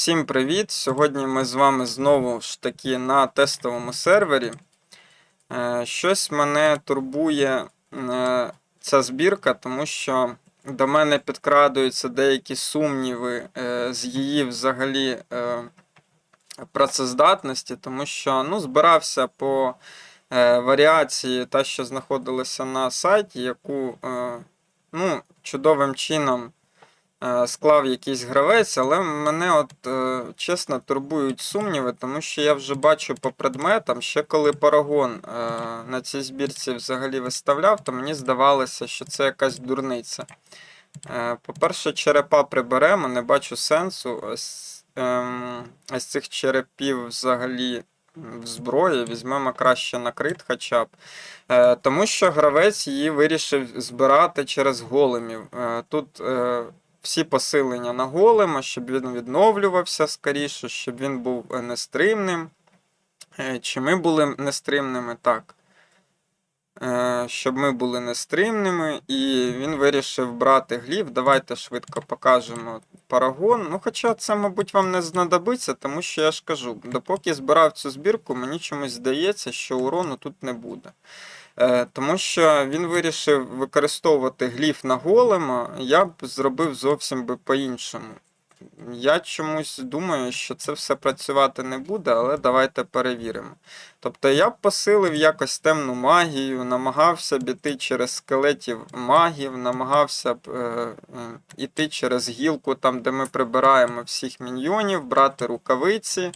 Всім привіт! Сьогодні ми з вами знову ж таки на тестовому сервері. Е, Щось мене турбує е, ця збірка, тому що до мене підкрадуються деякі сумніви е, з її взагалі працездатності, тому що ну, збирався по варіації, та, що знаходилася на сайті, яку ну, чудовим чином склав якийсь гравець, але мене, от е, чесно, турбують сумніви, тому що я вже бачу по предметам, ще коли Парагон е, на цій збірці взагалі виставляв, то мені здавалося, що це якась дурниця. Е, По-перше, черепа приберемо, не бачу сенсу. Ем, ось цих черепів взагалі в зброї візьмемо краще на крит хоча б. Е, тому що гравець її вирішив збирати через големів. Е, тут е, всі посилення на голема, щоб він відновлювався скоріше, щоб він був е, нестримним. Е, Чи ми були нестримними? Так. Е, Щоб ми були нестримними, і він вирішив брати глів. Давайте швидко покажемо парагон. Ну, хоча це, мабуть, вам не знадобиться, тому що я ж кажу, допоки збирав цю збірку, мені чомусь здається, що урону тут не буде. Е, Тому що він вирішив використовувати гліф на голема, я б зробив зовсім би по-іншому. Я чомусь думаю, що це все працювати не буде, але давайте перевіримо. Тобто я посилив якось темну магію, намагався б іти через скелетів магів, намагався б е, е, через гілку, там, де ми прибираємо всіх міньйонів, брати рукавиці е,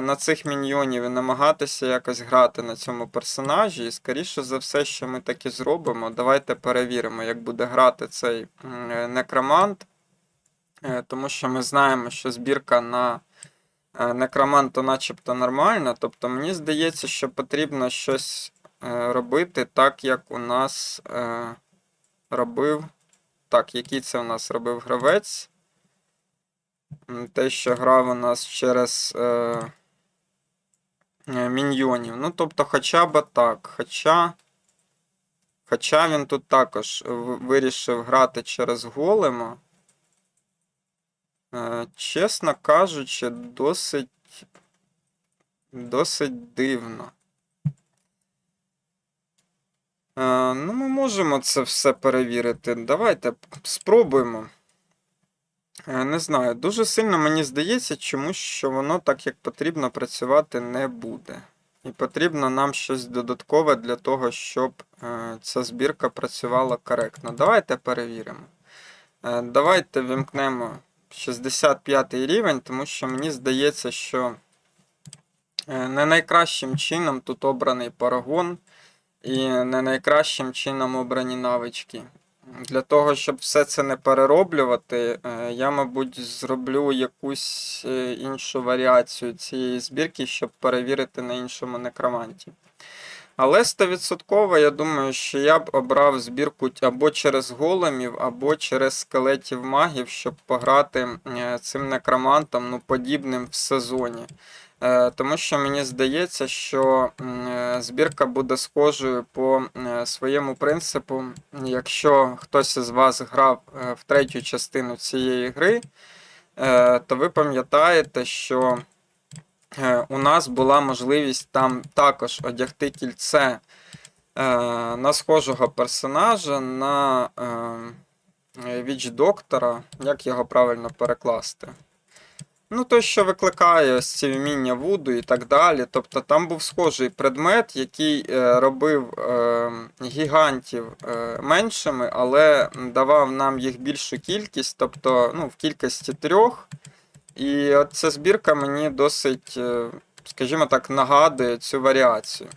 на цих міньйонів і намагатися якось грати на цьому персонажі. І скоріше за все, що ми таки зробимо. Давайте перевіримо, як буде грати цей е, некромант. Е, Тому що ми знаємо, що збірка на е, некроманту начебто нормальна. Тобто мені здається, що потрібно щось е, робити так, як у нас робив. Так, який це у нас робив гравець? Те, що грав у нас через е, міньйонів. Ну, тобто, хоча б так. Хоча. Хоча він тут також вирішив грати через голема. Е, Чесно кажучи, досить, досить дивно. Е, Ну, ми можемо це все перевірити. Давайте спробуємо. Е, Не знаю, дуже сильно мені здається, чомусь, що воно так, як потрібно, працювати не буде. І потрібно нам щось додаткове для того, щоб ця збірка працювала коректно. Давайте перевіримо. Давайте вімкнемо 65 рівень, тому що мені здається, що е, не найкращим чином тут обраний парагон, і не найкращим чином обрані навички. Для того, щоб все це не перероблювати, е, я, мабуть, зроблю якусь е, іншу варіацію цієї збірки, щоб перевірити на іншому некроманті. Але 100% я думаю, що я б обрав збірку або через големів, або через скелетів магів, щоб пограти е, цим некромантом, ну, подібним в сезоні. Е, Тому що мені здається, що е, збірка буде схожою по своєму принципу. Якщо хтось із вас грав в третю частину цієї гри, то ви пам'ятаєте, що у нас була можливість там також одягти кільце е, на схожого персонажа, на е, віч доктора, як його правильно перекласти. Ну, той, що викликає ось ці вміння Вуду і так далі. Тобто там був схожий предмет, який е, робив е, гігантів е, меншими, але давав нам їх більшу кількість, тобто ну, в кількості трьох. І от ця збірка мені досить, е, скажімо так, нагадує цю варіацію.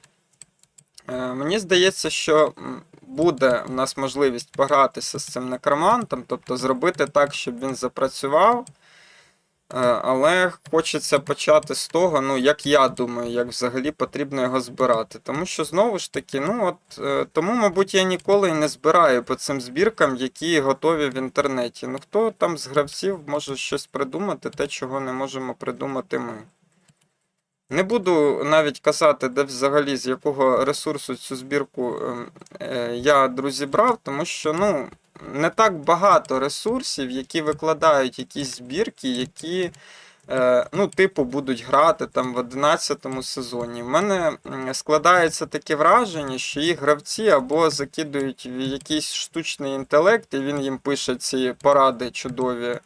Е, Мені здається, що буде в нас можливість погратися з цим некромантом, тобто зробити так, щоб він запрацював. Е, Але хочеться почати з того, ну, як я думаю, як взагалі потрібно його збирати. Тому що, знову ж таки, ну от е, тому, мабуть, я ніколи не збираю по цим збіркам, які готові в інтернеті. Ну, хто там з гравців може щось придумати, те, чого не можемо придумати ми. Не буду навіть казати, де взагалі з якого ресурсу цю збірку ем, е, я, друзі, брав, тому що, ну, не так багато ресурсів, які викладають якісь збірки, які, е, ну, типу, будуть грати там в 11 сезоні. В мене складається таке враження, що їх гравці або закидують в якийсь штучний інтелект, і він їм пише ці поради чудові.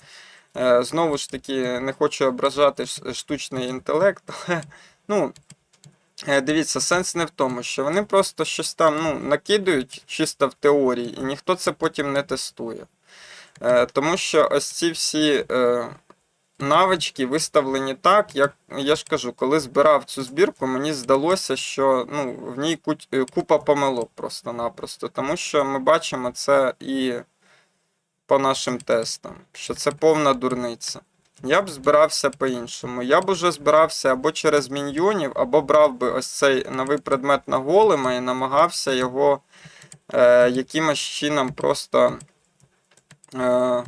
Е, Знову ж таки, не хочу ображати штучний інтелект, але ну, дивіться, сенс не в тому, що вони просто щось там ну, накидують чисто в теорії, і ніхто це потім не тестує. Е, Тому що ось ці всі е, навички виставлені так, як я ж кажу, коли збирав цю збірку, мені здалося, що ну, в ній е, купа помилок просто-напросто. Тому що ми бачимо це і по нашим тестам, що це повна дурниця. Я б збирався по-іншому. Я б уже збирався або через міньйонів, або брав би ось цей новий предмет на голема і намагався його е, якимось чином просто, е,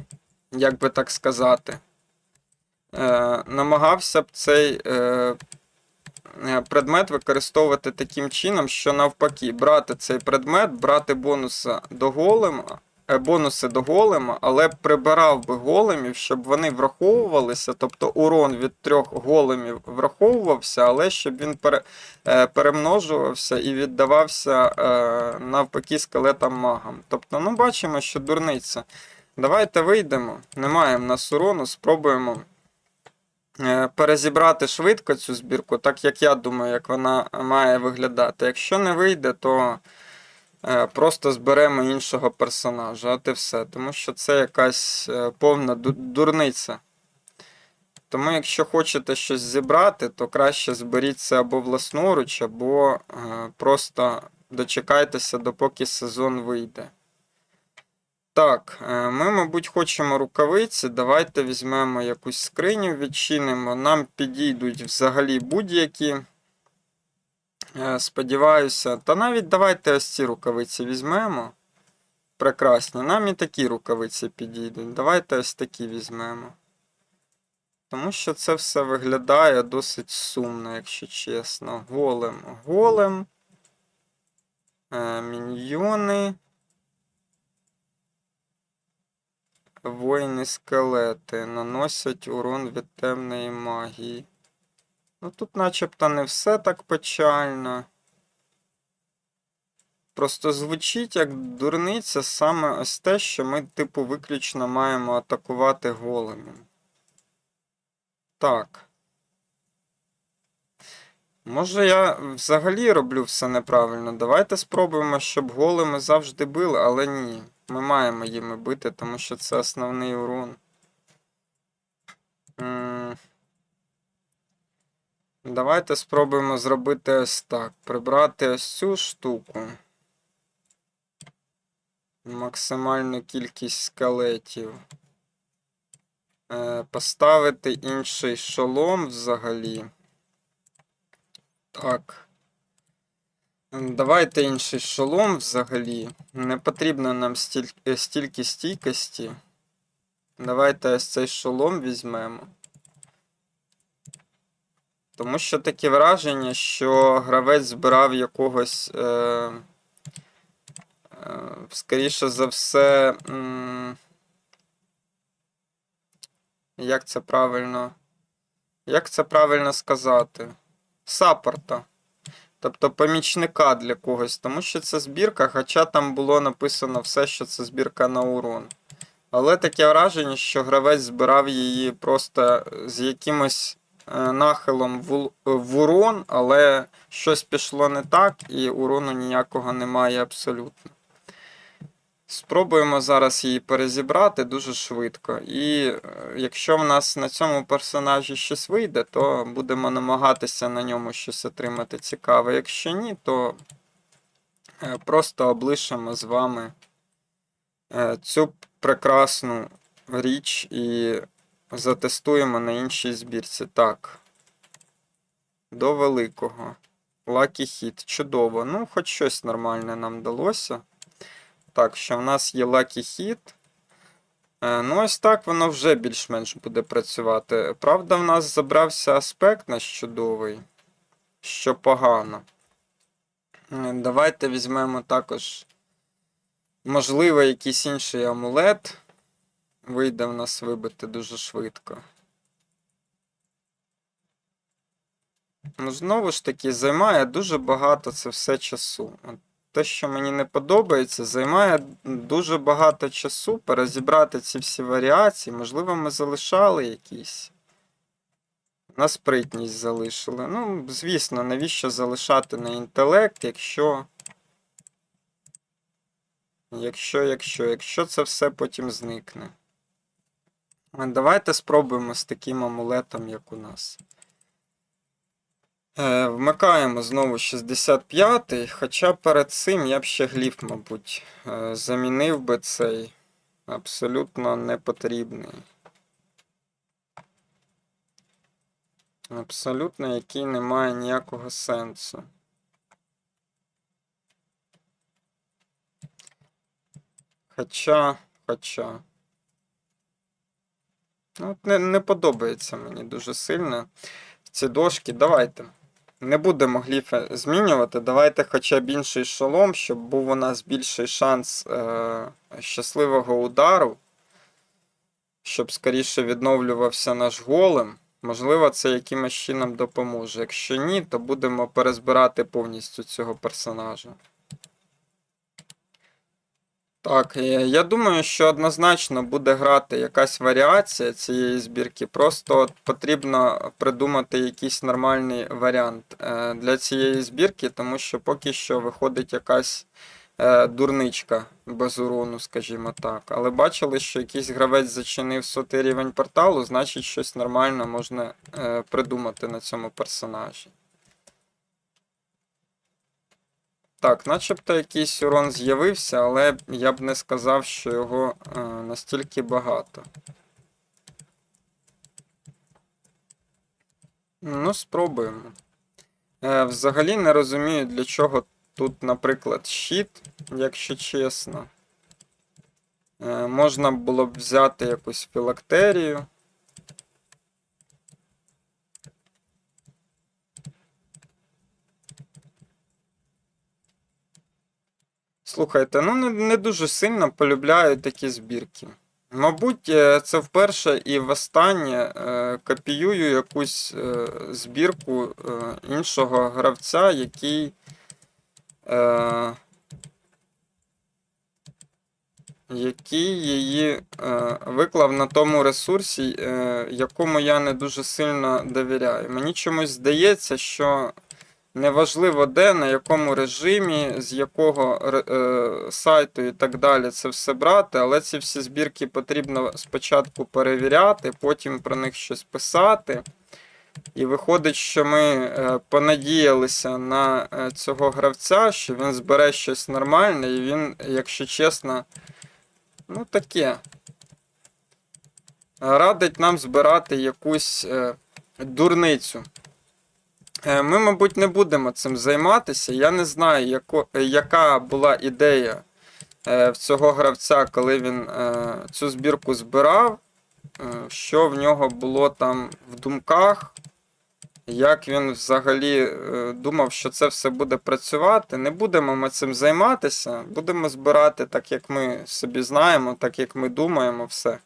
як би так сказати, е, намагався б цей е, е, предмет використовувати таким чином, що навпаки, брати цей предмет, брати бонуси до голема, бонуси до голема, але прибирав би големів, щоб вони враховувалися, тобто урон від трьох големів враховувався, але щоб він пере, е, перемножувався і віддавався е, навпаки скелетам магам. Тобто, ну бачимо, що дурниця. Давайте вийдемо. Немає в нас урону, спробуємо е, перезібрати швидко цю збірку, так як я думаю, як вона має виглядати. Якщо не вийде, то е, просто зберемо іншого персонажа, от і все. Тому що це якась е, повна дурниця. Тому, якщо хочете щось зібрати, то краще зберіть це або власноруч, або е, просто дочекайтеся, допоки сезон вийде. Так, е, ми, мабуть, хочемо рукавиці. Давайте візьмемо якусь скриню, відчинимо. Нам підійдуть взагалі будь-які. Е, Сподіваюся. Та навіть давайте ось ці рукавиці візьмемо. Прекрасні. Нам і такі рукавиці підійдуть. Давайте ось такі візьмемо. Тому що це все виглядає досить сумно, якщо чесно. Голем. Голем. Е, міньйони. Воїни скелети наносять урон від темної магії. Ну тут начебто не все так печально. Просто звучить як дурниця саме ось те, що ми, типу, виключно маємо атакувати големом. Так. Може, я взагалі роблю все неправильно. Давайте спробуємо, щоб големи завжди били, але ні. Ми маємо їми бити, тому що це основний урон. М, Давайте спробуємо зробити ось так. Прибрати ось цю штуку. Максимальну кількість скелетів. Е, Поставити інший шолом взагалі. Так. Давайте інший шолом взагалі. Не потрібно нам стіль... е, стільки стійкості. Давайте ось цей шолом візьмемо. Тому що таке враження, що гравець збирав якогось. Е... Е... Скоріше за все. М... Як це правильно? Як це правильно сказати? Саппорта. Тобто помічника для когось, тому що це збірка, хоча там було написано все, що це збірка на урон. Але таке враження, що гравець збирав її просто з якимось нахилом в, урон, але щось пішло не так, і урону ніякого немає абсолютно. Спробуємо зараз її перезібрати дуже швидко. І е, якщо в нас на цьому персонажі щось вийде, то будемо намагатися на ньому щось отримати цікаве. Якщо ні, то е, просто облишимо з вами е, цю прекрасну річ і затестуємо на іншій збірці. Так. До великого. Lucky Hit. Чудово. Ну, хоч щось нормальне нам вдалося. Так, що в нас є Lucky Hit. Е, Ну, ось так воно вже більш-менш буде працювати. Правда, в нас забрався аспект наш чудовий, що погано. Е, Давайте візьмемо також Можливо, якийсь інший амулет вийде в нас вибити дуже швидко. Ну, знову ж таки, займає дуже багато це все часу. От Те, що мені не подобається, займає дуже багато часу перезібрати ці всі варіації. Можливо, ми залишали якісь. На спритність залишили. Ну, звісно, навіщо залишати на інтелект, якщо. Якщо, якщо, якщо це все потім зникне. Давайте спробуємо з таким амулетом, як у нас. Е, вмикаємо знову 65-й, хоча перед цим я б ще гліф, мабуть, е, замінив би цей абсолютно непотрібний. Абсолютно який не має ніякого сенсу. Хоча, хоча. От не, не подобається мені дуже сильно ці дошки. Давайте. Не будемо гліфи змінювати. Давайте хоча б інший шолом, щоб був у нас більший шанс е- щасливого удару. Щоб скоріше відновлювався наш голем. Можливо, це якимось чином допоможе. Якщо ні, то будемо перезбирати повністю цього персонажа. Так, я думаю, що однозначно буде грати якась варіація цієї збірки. Просто потрібно придумати якийсь нормальний варіант е, для цієї збірки, тому що поки що виходить якась е, дурничка без урону, скажімо так. Але бачили, що якийсь гравець зачинив сотий рівень порталу, значить щось нормально можна е, придумати на цьому персонажі. Так, начебто якийсь урон з'явився, але я б не сказав, що його е, настільки багато. Ну, спробуємо. Е, взагалі не розумію, для чого тут, наприклад, щит, якщо чесно. Е, можна було б взяти якусь філактерію. Слухайте, ну не, не дуже сильно полюбляю такі збірки. Мабуть, е, це вперше і востаннє е, копіюю якусь е, збірку іншого гравця, який. Який її е, виклав на тому ресурсі, е, якому я не дуже сильно довіряю. Мені чомусь здається, що Неважливо де, на якому режимі, з якого е, сайту і так далі це все брати, але ці всі збірки потрібно спочатку перевіряти, потім про них щось писати. І виходить, що ми е, понадіялися на е, цього гравця, що він збере щось нормальне, і він, якщо чесно, ну таке. Радить нам збирати якусь е, дурницю. Е, Ми, мабуть, не будемо цим займатися. Я не знаю, яко, е, яка була ідея е, в цього гравця, коли він цю збірку збирав, що в нього було там в думках, як він взагалі думав, що це все буде працювати. Не будемо ми цим займатися, будемо збирати так, як ми собі знаємо, так як ми думаємо, все.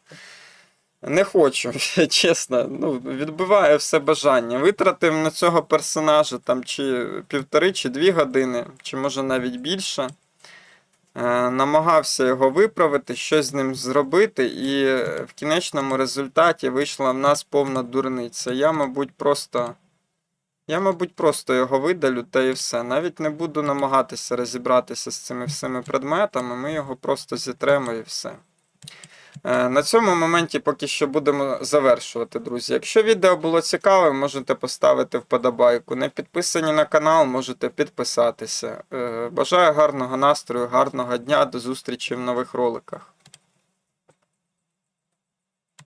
Не хочу, чесно. Ну, відбиває все бажання. Витратив на цього персонажа там чи півтори, чи дві години, чи може навіть більше. Е, намагався його виправити, щось з ним зробити, і в кінечному результаті вийшла в нас повна дурниця. Я, мабуть, просто. Я, мабуть, просто його видалю та і все. Навіть не буду намагатися розібратися з цими всіми предметами, ми його просто зітремо і все. Е, На цьому моменті поки що будемо завершувати, друзі. Якщо відео було цікаве, можете поставити вподобайку. Не підписані на канал, можете підписатися. Е, Бажаю гарного настрою, гарного дня, до зустрічі в нових роликах.